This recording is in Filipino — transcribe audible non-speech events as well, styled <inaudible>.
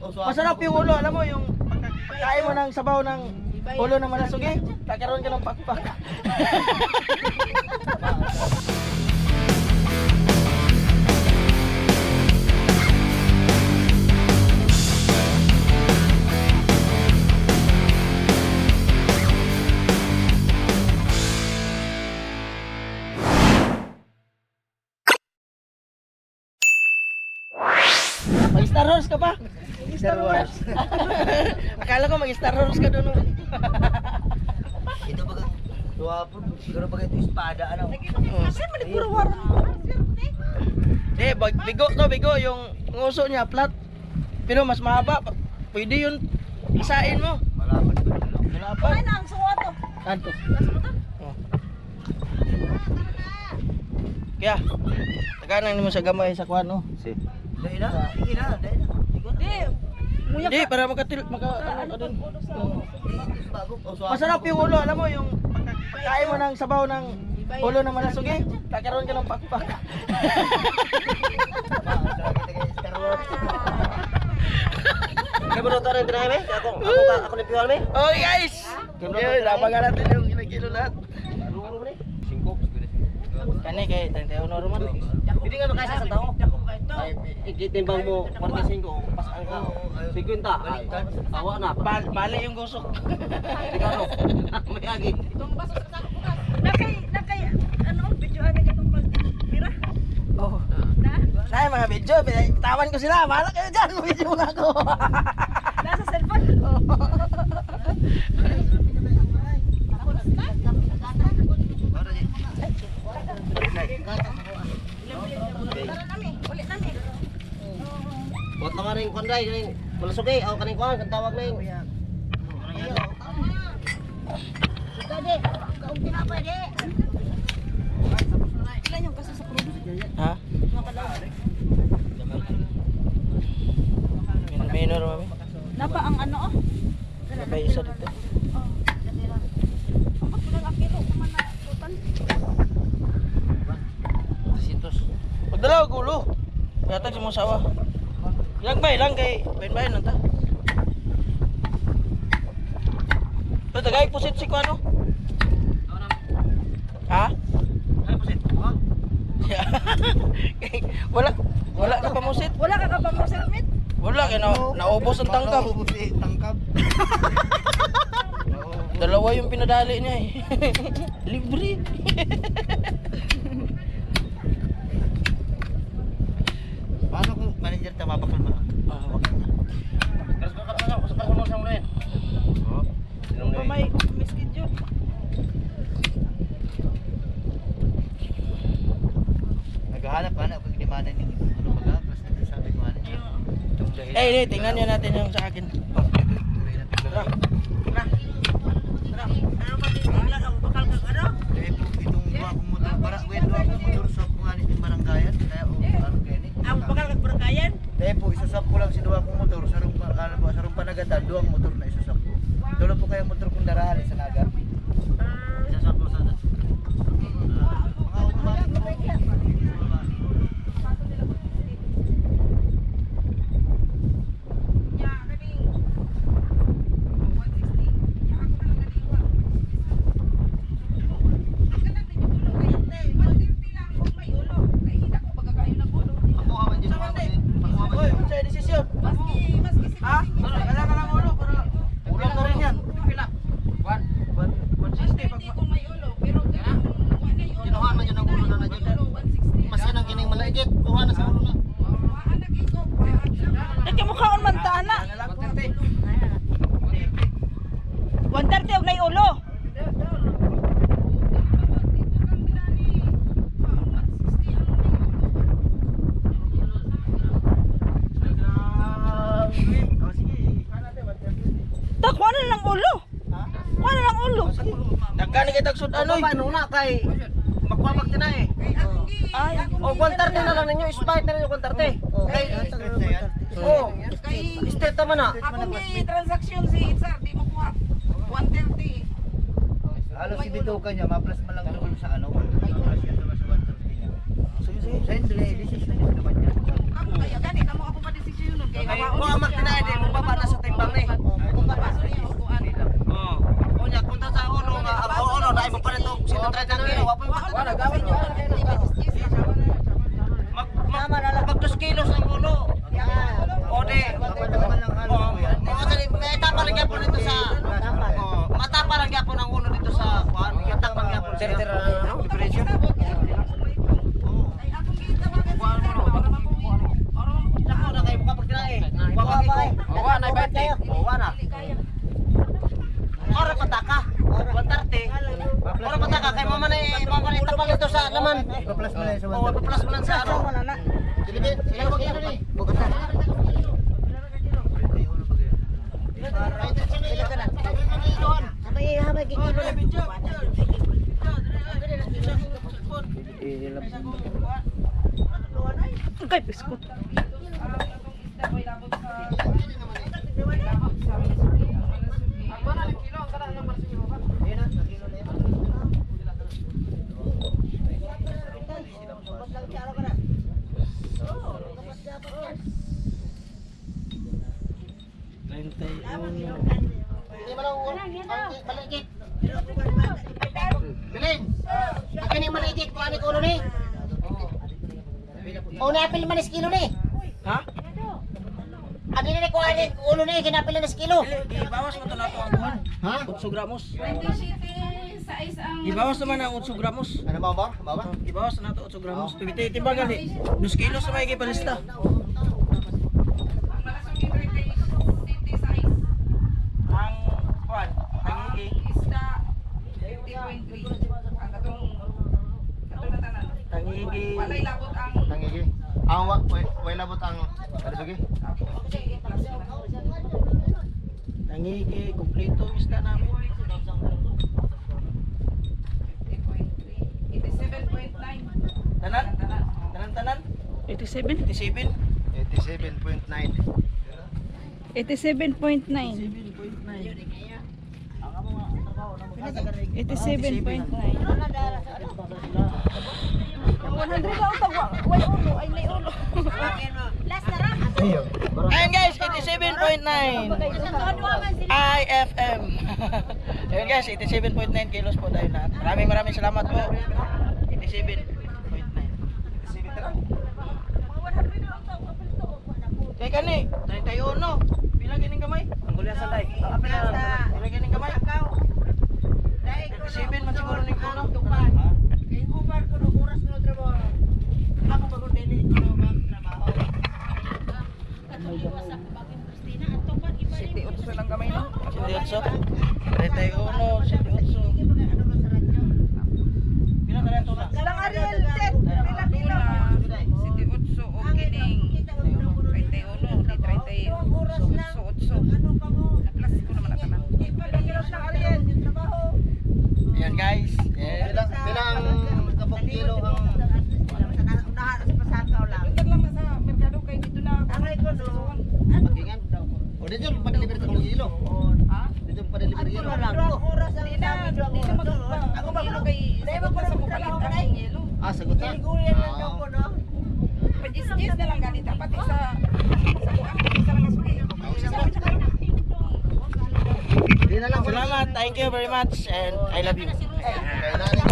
Masarap yung ulo, alam mo yung pagkain mo ng sabaw ng ulo ng malasugi, kakaroon ka ng pakpak. Mag-Star Wars ka pa? Star Wars. <laughs> Akala ko mag-Star Wars ka doon. oh. Ito baga, tuwa po, siguro baga ito espada, ano? Kasi puro war. Eh, bigo to, bigo yung nguso niya flat. Pero mas mahaba. Pwede yun isain mo. Lang. Wala pa. Ay, na ang suwato. Kanto. Oh. Kaya, taganan mo sa gamay sa kwan, no? Si. Dahil na, sige na, dahil na. Muyak Hindi, para makatil, maka, ano ka doon. Oo. Bago, oh, Masarap yung ulo, alam mo yung pagkain mo ng sabaw ng ulo ng malasugi, kakaroon ka ng pakpak. Star Wars. Kamu nonton rin tinahin, eh? Ako, ako, ako ni Piwal, eh? Oh guys! Yun, labagan natin yung kinagilo lahat. Kani kay 31 naman. Hindi nga kaya sa tao. Ikitimbang mo, 45, pas ang ka. 50, ay, awa na. Bal bali yung gusok. <laughs> Ka, no? <laughs> May agi. Nakay, nakay, ano, video ano katong pagtira? oh. Na? Nay mga video, tawan ko sila. Bahala kayo diyan, <laughs> video mo na ako. Nasa cellphone? Nami. Buat na nga rin kwan rin, rin. Malasuki, ako kaning kwan, kan tawag na yun. Dade, kaong tinapay, de. Ilan yung kaso sa produce? ha? Minor mami. Napa ang ano, oh? May isa dito. Oh. Ang pagkulang ang kilo, kuman na total. Sintos. Magdala og ulo. Yata si mo sawa. Ilang bay lang kay bain bain nanta. Pero tagay pusit si kuano. Ha? Ano po, Sid? Ha? Kay- <laughs> wala wala ka pa musit. Wala ka sir, Mit? Wala kay na naubos ang tangkab. Tangkab. <laughs> Dalawa yung pinadali niya eh. <laughs> Libre. Paano manager tama bakal mo? Ah, wag na. Terus ka ka sa kasunod sa mulin. Oh. Kung may may schedule. Naghahanap ka na kung di mana ni ano baga, basta sabi ko ano. Eh, eh, tingnan niyo natin yung sa akin. Tara. Tara. Tara. Ano ba din lang ang bakal kang ano? Dahil po itong dua kong motor para when dua kong motor sa punganin ng baranggayan kaya o ano kaya ni. Ang bakal kang baranggayan? Dahil po isusap ko lang si dua kong motor sa rumpa ano po sa rumpa nagatan duang motor na isusap ko. Dulo po kaya motor kong darahan sa naga. Isusap ko sa mga automatic. Ako awan din mo. Ako Hoy, awan din. unsa yung desisyon? Ha? Wala ka lang ulo para ulang na rin yan. Pila? 160 pag Kinuha man yun ang ulo na na dyan. Mas yan ang kining malaigit. Kuha na sa ulo na. Nagkamukhaon man ta ana. 130. 130 og nay ulo. Tak wala na lang ulo. Wala na lang ulo. Dagkan ni kitag sud ano. Ano na kay magpapag na eh. Ay, O 130 na lang ninyo, spite na ninyo 130. Okay. Oh, state naman na. Ako may transaction si Sir, di mo kuha. 130. Halos si Bituka niya, ma-plus man lang naman sa ano. Ma-plus yan naman sa 130 niya. Sige, sige. Sa hindi, decision naman niya. Ako kaya gani kamo ako pa desisyon nun kay Okay, ter ano, diferensya. Nako na kayo mukha pagtirae. Kuha pa kay. Wa na ibate. Kuha na. Ora pataka. Batarte. Ora pataka kay mama na mama na itapal ito sa laman. Plus mo na sa Oh, plus mo lang sa ano. Dilibi, sila ba kaya ni? Bukasan. Habay, habay, kikilo na. Kay biskot. Hindi man ang maligit. Bilin. Kani maligit ko ani ko ulo ni. O na apil man is kilo ni. Ha? Abi ni ko ani ulo ni ginapil na kilo. Ibawas mo to na to ang kuhan. Ha? 8 gramos. sa isang Ibawas naman ang 8 gramos. Ano ba ba? Baba? Ibawas na to 8 gramos. Tibiti timbangan ni. 2 kilos sa may gipalista. malasong city size Ang kuhan, ang higi. isda 50.3 ang katong katong natanan Ang higi. walay labot ang Tangigi. Ang wa way, labot ang ano sige? plus na Ang higi kompleto ang isda namin. 50.3 87.9 Tanan? tanan Tanan tanan? 87? 87. 87.9. 87.9. 7.9. 87.9. 100 ba utang wa? Way ulo, ay may ulo. Last na ra. Ayan guys, 87.9 IFM <laughs> Ayan guys, 87.9 kilos po tayo lahat Maraming maraming salamat po 87.9 Kaya kani, 31 Pila ganing kamay? Ang gulya sa day Pila ganing kamay? 87 man siguro ni kuno Ako bago dili ko magtrabaho city utso lang kamay no 78 31 78 Pila ka lang ito na? Lang Ariel, tet. Pila kilo. city utso o kining 31 di 30 utso utso na ko naman natanan Pila kilo lang Ariel. Trabaho. Ayan guys. Yeah. Bilang bilang kapong kilo ang Lugar lang na sa merkado kay dito na pagingan. O dito pa deliver sa kilo. ha Dito pa deliver yelo. Di na, di na mag Ako ba kay sagot na sa mukalit ang yelo. Ah, sagot na. Ah, Pajis-jis na lang ganit pati sa sa lang asuki. Di na lang. Salamat. Thank you very much and I love you.